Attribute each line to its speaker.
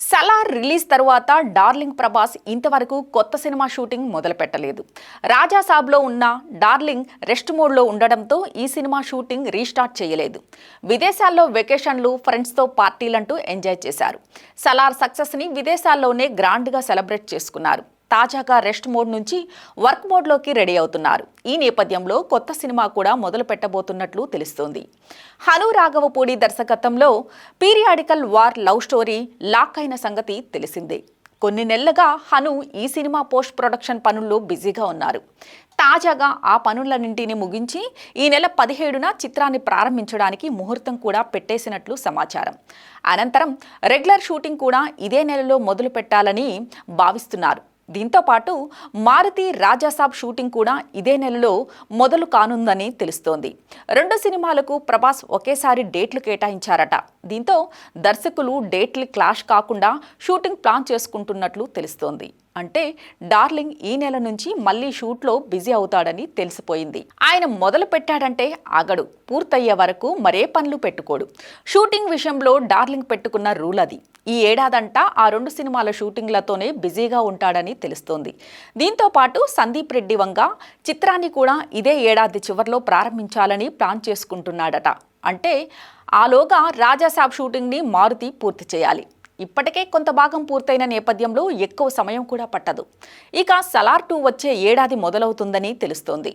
Speaker 1: Salaar release తరువాత darling Prabhas ఇంతవరకు కొత్త సినిమా షూటింగ్ మొదలుపెట్టలేదు. రాజాసాబ్లో ఉన్న డార్లింగ్ రెస్ట్ మోడ్లో ఉండడంతో ఈ సినిమా షూటింగ్ రీస్టార్ట్ చేయలేదు. విదేశాల్లో వెకేషన్లు ఫ్రెండ్స్తో పార్టీలంటూ ఎంజాయ్ చేశారు. సలార్ సక్సెస్ని విదేశాల్లోనే గ్రాండ్గా సెలబ్రేట్ చేసుకున్నారు. తాజాగా రెస్ట్ మోడ్ నుంచి వర్క్ మోడ్లోకి రెడీ అవుతున్నారు. ఈ నేపథ్యంలో కొత్త సినిమా కూడా మొదలు పెట్టబోతున్నట్లు తెలుస్తోంది. హను రాఘవపూడి దర్శకత్వంలో periodical war love story lock అయిన సంగతి తెలిసిందే. కొన్ని నెలలుగా హను ఈ సినిమా పోస్ట్ ప్రొడక్షన్ పనుల్లో బిజీగా ఉన్నారు. తాజాగా ఆ పనులన్నింటినీ ముగించి ఈ నెల పదిహేడున చిత్రాన్ని ప్రారంభించడానికి ముహూర్తం కూడా పెట్టేసినట్లు సమాచారం. అనంతరం రెగ్యులర్ షూటింగ్ కూడా ఇదే నెలలో మొదలు పెట్టాలని భావిస్తున్నారు. దీంతో పాటు మారుతి రాజాసాబ్ షూటింగ్ కూడా ఇదే నెలలో మొదలు కానుందని తెలుస్తోంది. రెండు సినిమాలకు ప్రభాస్ ఒకేసారి డేట్లు కేటాయించారట. దీంతో దర్శకులు డేట్లు క్లాష్ కాకుండా షూటింగ్ ప్లాన్ చేసుకుంటున్నట్లు తెలుస్తోంది. అంటే డార్లింగ్ ఈ నెల నుంచి మళ్ళీ షూట్లో బిజీ అవుతాడని తెలిసిపోయింది. ఆయన మొదలు పెట్టాడంటే ఆగడు పూర్తయ్యే వరకు మరే పనులు పెట్టుకోడు. షూటింగ్ విషయంలో డార్లింగ్ పెట్టుకున్న రూల్ అది. ఈ ఏడాదంట ఆ రెండు సినిమాల షూటింగ్లతోనే బిజీగా ఉంటాడని తెలుస్తోంది. దీంతో పాటు సందీప్ రెడ్డి వంగ చిత్రాన్ని కూడా ఇదే ఏడాది చివరిలో ప్రారంభించాలని ప్లాన్ చేసుకుంటున్నాడట. అంటే ఆలోగా రాజాసాబ్ షూటింగ్ని మారుతి పూర్తి చేయాలి. ఇప్పటికే కొంత భాగం పూర్తయిన నేపథ్యంలో ఎక్కువ సమయం కూడా పట్టదు. ఇక సలార్ టూ వచ్చే ఏడాది మొదలవుతుందని తెలుస్తోంది.